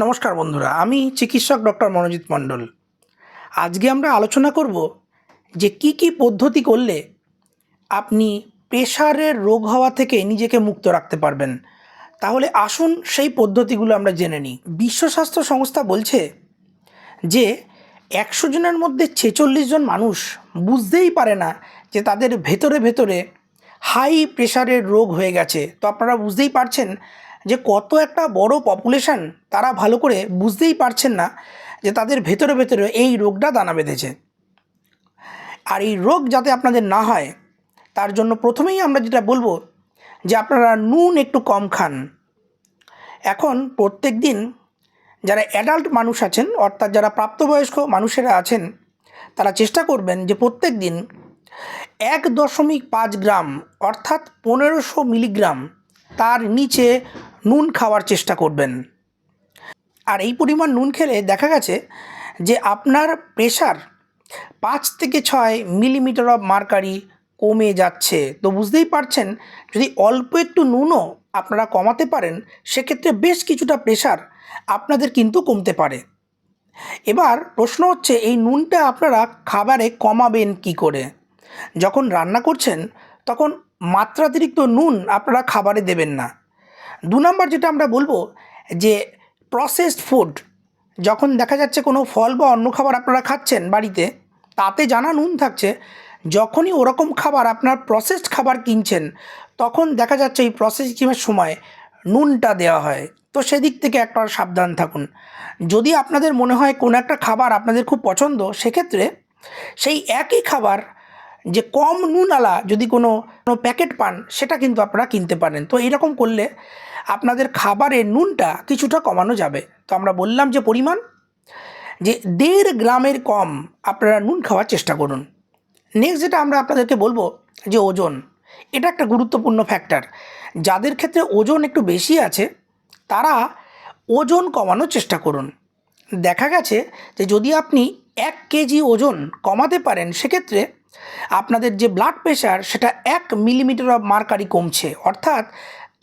নমস্কার বন্ধুরা, আমি চিকিৎসক ডক্টর মনোজিৎ মণ্ডল। আজকে আমরা আলোচনা করব যে কি কি পদ্ধতি করলে আপনি প্রেশারের রোগ হওয়া থেকে নিজেকে মুক্ত রাখতে পারবেন। তাহলে আসুন সেই পদ্ধতিগুলো আমরা জেনে নিই। বিশ্ব স্বাস্থ্য সংস্থা বলছে যে একশো জনের মধ্যে ছেচল্লিশ জন মানুষ বুঝতেই পারে না যে তাদের ভেতরে ভেতরে হাই প্রেশারের রোগ হয়ে গেছে। তো আপনারা বুঝতেই পারছেন যে কত একটা বড় পপুলেশান তারা ভালো করে বুঝতেই পারছেন না যে তাদের ভেতরে ভেতরে এই রোগটা দানা বেঁধেছে। আর এই রোগ যাতে আপনাদের না হয়, তার জন্য প্রথমেই আমরা যেটা বলব যে আপনারা নুন একটু কম খান। এখন প্রত্যেক দিন যারা অ্যাডাল্ট মানুষ আছেন, অর্থাৎ যারা প্রাপ্তবয়স্ক মানুষেরা আছেন, তারা চেষ্টা করবেন যে প্রত্যেক দিন এক দশমিক পাঁচ গ্রাম, অর্থাৎ পনেরোশো মিলিগ্রাম তার নিচে নুন খাওয়ার চেষ্টা করবেন। আর এই পরিমাণ নুন খেলে দেখা গেছে যে আপনার প্রেশার পাঁচ থেকে ছয় মিলিমিটার অফ মার্কারি কমে যাচ্ছে। তো বুঝতেই পারছেন, যদি অল্প একটু নুনও আপনারা কমাতে পারেন, সেক্ষেত্রে বেশ কিছুটা প্রেশার আপনাদের কিন্তু কমতে পারে। এবার প্রশ্ন হচ্ছে, এই নুনটা আপনারা খাবারে কমাবেন কি করে? যখন রান্না করছেন, তখন মাত্রাতিরিক্ত নুন আপনারা খাবারে দেবেন না। দু নম্বর যেটা আমরা বলব, যে প্রসেসড ফুড যখন দেখা যাচ্ছে কোনো ফল বা অন্য খাবার আপনারা খাচ্ছেন বাড়িতে, তাতে জানা নুন থাকছে, যখনই ওরকম খাবার আপনার প্রসেসড খাবার কিনছেন, তখন দেখা যাচ্ছে এই প্রসেসিংয়ের সময় নুনটা দেওয়া হয়। তো সেদিক থেকে একটা সাবধান থাকুন। যদি আপনাদের মনে হয় কোনো একটা খাবার আপনাদের খুব পছন্দ, সেক্ষেত্রে সেই একই খাবার যে কম নুনওয়ালা যদি কোনো কোনো প্যাকেট পান, সেটা কিন্তু আপনারা কিনতে পারেন। তো এরকম করলে আপনাদের খাবারে নুনটা কিছুটা কমানো যাবে। তো আমরা বললাম যে পরিমাণ, যে দেড় গ্রামের কম আপনারা নুন খাওয়ার চেষ্টা করুন। নেক্সট যেটা আমরা আপনাদেরকে বলব, যে ওজন। এটা একটা গুরুত্বপূর্ণ ফ্যাক্টর যাদের ক্ষেত্রে ওজন একটু বেশি আছে, তারা ওজন কমানোর চেষ্টা করুন। দেখা গেছে যে যদি আপনি এক কেজি ওজন কমাতে পারেন, সেক্ষেত্রে আপনাদের যে ব্লাড প্রেশার সেটা এক মিলিমিটার অফ মার্কারি কমছে। অর্থাৎ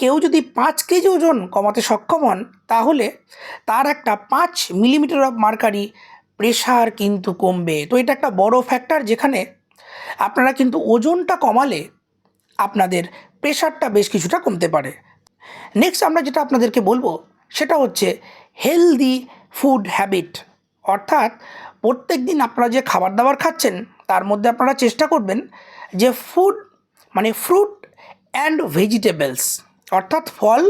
কেউ যদি পাঁচ কেজি ওজন কমাতে সক্ষম হন, তাহলে তার একটা পাঁচ মিলিমিটার অফ মার্কারি প্রেশার কিন্তু কমবে। তো এটা একটা বড় ফ্যাক্টর যেখানে আপনারা কিন্তু ওজনটা কমালে আপনাদের প্রেশারটা বেশ কিছুটা কমতে পারে। নেক্সট আমরা যেটা আপনাদেরকে বলব, সেটা হচ্ছে হেলদি ফুড হ্যাবিট অর্থাৎ প্রত্যেক দিন আপনারা যে খাবার দাবার খাচ্ছেন তার মধ্যে আপনারা চেষ্টা করবেন যে ফুড মানে ফ্রুট অ্যান্ড ভেজিটেবলস অর্থাৎ ফল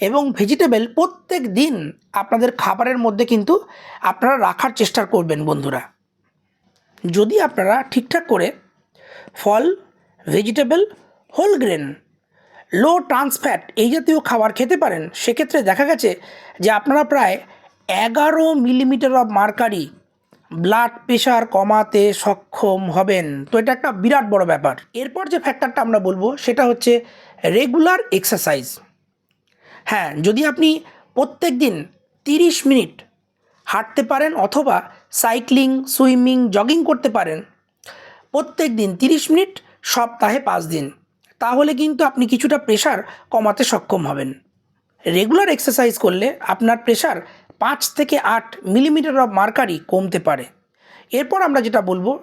এবং ভেজিটেবল প্রত্যেক দিন আপনাদের খাবারের মধ্যে কিন্তু আপনারা রাখার চেষ্টা করবেন বন্ধুরা। যদি আপনারা ঠিকঠাক করে ফল vegetable whole grain low trans fat এই জাতীয় খাবার খেতে পারেন, সেক্ষেত্রে দেখা গেছে যে আপনারা প্রায় এগারো millimetre of mercury blood pressure কমাতে সক্ষম হবেন। তো এটা একটা বিরাট বড় ব্যাপার। এরপর যে ফ্যাক্টরটা আমরা বলব, সেটা হচ্ছে রেগুলার এক্সারসাইজ হ্যাঁ যদি আপনি প্রত্যেক দিন তিরিশ মিনিট হাঁটতে পারেন অথবা সাইক্লিং সুইমিং জগিং করতে পারেন প্রত্যেক দিন তিরিশ মিনিট সপ্তাহে পাঁচ দিন, তাহলে কিন্তু আপনি কিছুটা প্রেশার কমাতে সক্ষম হবেন। রেগুলার এক্সারসাইজ করলে আপনার প্রেশার পাঁচ থেকে আট মিলিমিটার অফ মার্কারি কমতে পারে। এরপর আমরা যেটা বলব,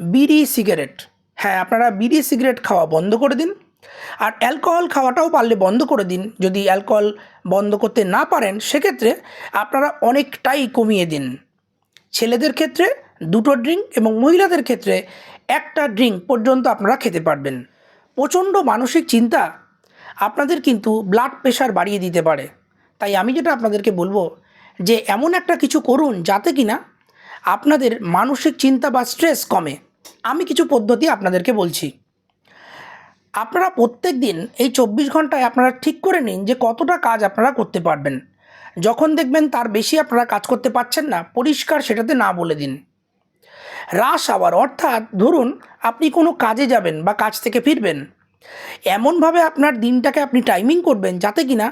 বিড়ি সিগারেট। হ্যাঁ আপনারা বিড়ি সিগারেট খাওয়া বন্ধ করে দিন। আর অ্যালকোহল খাওয়াটাও পারলে বন্ধ করে দিন। যদি অ্যালকোহল বন্ধ করতে না পারেন, সেক্ষেত্রে আপনারা অনেকটাই কমিয়ে দিন। ছেলেদের ক্ষেত্রে দুটো ড্রিঙ্ক এবং মহিলাদের ক্ষেত্রে একটা ড্রিঙ্ক পর্যন্ত আপনারা খেতে পারবেন। প্রচণ্ড মানসিক চিন্তা আপনাদের কিন্তু ব্লাড প্রেশার বাড়িয়ে দিতে পারে। তাই আমি যেটা আপনাদেরকে বলব যে এমন একটা কিছু করুন যাতে কিনা আপনাদের মানসিক চিন্তা বা স্ট্রেস কমে। আমি কিছু পদ্ধতি আপনাদেরকে বলছি। আপনারা প্রত্যেক দিন এই চব্বিশ ঘন্টায় আপনারা ঠিক করে নিন যে কতটা কাজ আপনারা করতে পারবেন। যখন দেখবেন তার বেশি আপনারা কাজ করতে পারছেন না, পরিষ্কার সেটাতে না বলে দিন। রাশ আবার অর্থাৎ ধরুন আপনি কোনো কাজে যাবেন বা কাজ থেকে ফিরবেন। এমনভাবে আপনার দিনটাকে আপনি টাইমিং করবেন যাতে কিনা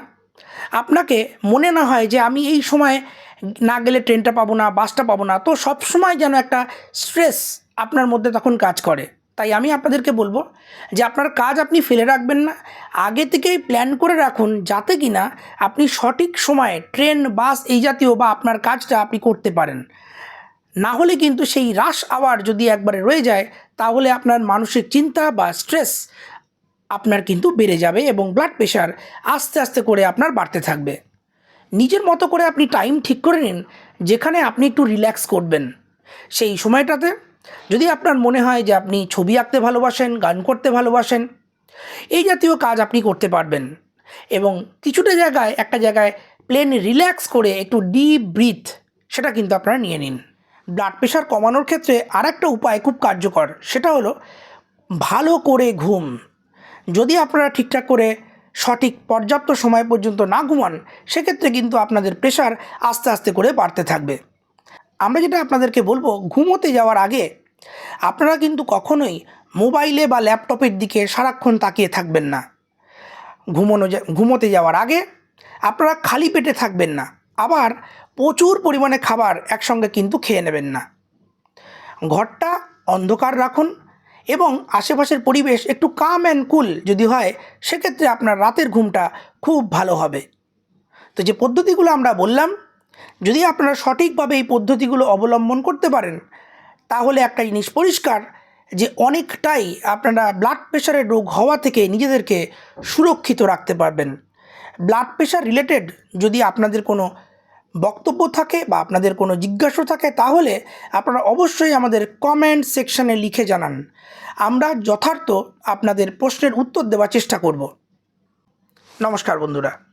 আপনাকে মনে না হয় যে আমি এই সময় না গেলে ট্রেনটা পাবো না, বাসটা পাবো না, তো সব সময় যেন একটা স্ট্রেস আপনার মধ্যে তখন কাজ করে। তাই আমি আপনাদেরকে বলব যে আপনার কাজ আপনি ফেলে রাখবেন না, আগে থেকেই প্ল্যান করে রাখুন যাতে কি না আপনি সঠিক সময়ে ট্রেন, বাস এই জাতীয় বা আপনার কাজটা আপনি করতে পারেন। না হলে কিন্তু সেই রাশ আওয়ার যদি একবারে রয়ে যায়, তাহলে আপনার মানসিক চিন্তা বা স্ট্রেস আপনার কিন্তু বেড়ে যাবে এবং ব্লাড প্রেশার আস্তে আস্তে করে আপনার বাড়তে থাকবে। নিজের মতো করে আপনি টাইম ঠিক করে নিন, যেখানে আপনি একটু রিল্যাক্স করবেন। সেই সময়টাতে যদি আপনার মনে হয় যে আপনি ছবি আঁকতে ভালোবাসেন, গান করতে ভালোবাসেন, এই জাতীয় কাজ আপনি করতে পারবেন এবং কিছুটা জায়গায় একটা জায়গায় প্লেন রিল্যাক্স করে একটু ডিপ ব্রিথ সেটা কিন্তু আপনারা নিয়ে নিন। ব্লাড প্রেশার কমানোর ক্ষেত্রে আর একটা উপায় খুব কার্যকর, সেটা হলো ভালো করে ঘুম। যদি আপনারা ঠিকঠাক করে সঠিক পর্যাপ্ত সময় পর্যন্ত না ঘুমান, সেক্ষেত্রে কিন্তু আপনাদের প্রেশার আস্তে আস্তে করে বাড়তে থাকবে। আমরা যেটা আপনাদেরকে বলব, ঘুমোতে যাওয়ার আগে আপনারা কিন্তু কখনোই মোবাইলে বা ল্যাপটপের দিকে সারাক্ষণ তাকিয়ে থাকবেন না। ঘুমোনো ঘুমোতে যাওয়ার আগে আপনারা খালি পেটে থাকবেন না, আবার প্রচুর পরিমাণে খাবার একসঙ্গে কিন্তু খেয়ে নেবেন না। ঘরটা অন্ধকার রাখুন এবং আশেপাশের পরিবেশ একটু কাম অ্যান্ড কুল যদি হয়, সেক্ষেত্রে আপনার রাতের ঘুমটা খুব ভালো হবে। তো যে পদ্ধতিগুলো আমরা বললাম, যদি আপনারা সঠিকভাবে এই পদ্ধতিগুলো অবলম্বন করতে পারেন, তাহলে একটা জিনিস পরিষ্কার যে অনেকটাই আপনারা ব্লাড প্রেশারের রোগ হওয়া থেকে নিজেদেরকে সুরক্ষিত রাখতে পারবেন। ব্লাড প্রেশার রিলেটেড যদি আপনাদের কোনো বক্তব্য থাকে বা আপনাদের কোনো জিজ্ঞাসা থাকে, তাহলে আপনারা অবশ্যই আমাদের কমেন্ট সেকশানে লিখে জানান। আমরা যথার্থ আপনাদের প্রশ্নের উত্তর দেওয়ার চেষ্টা করব। নমস্কার বন্ধুরা।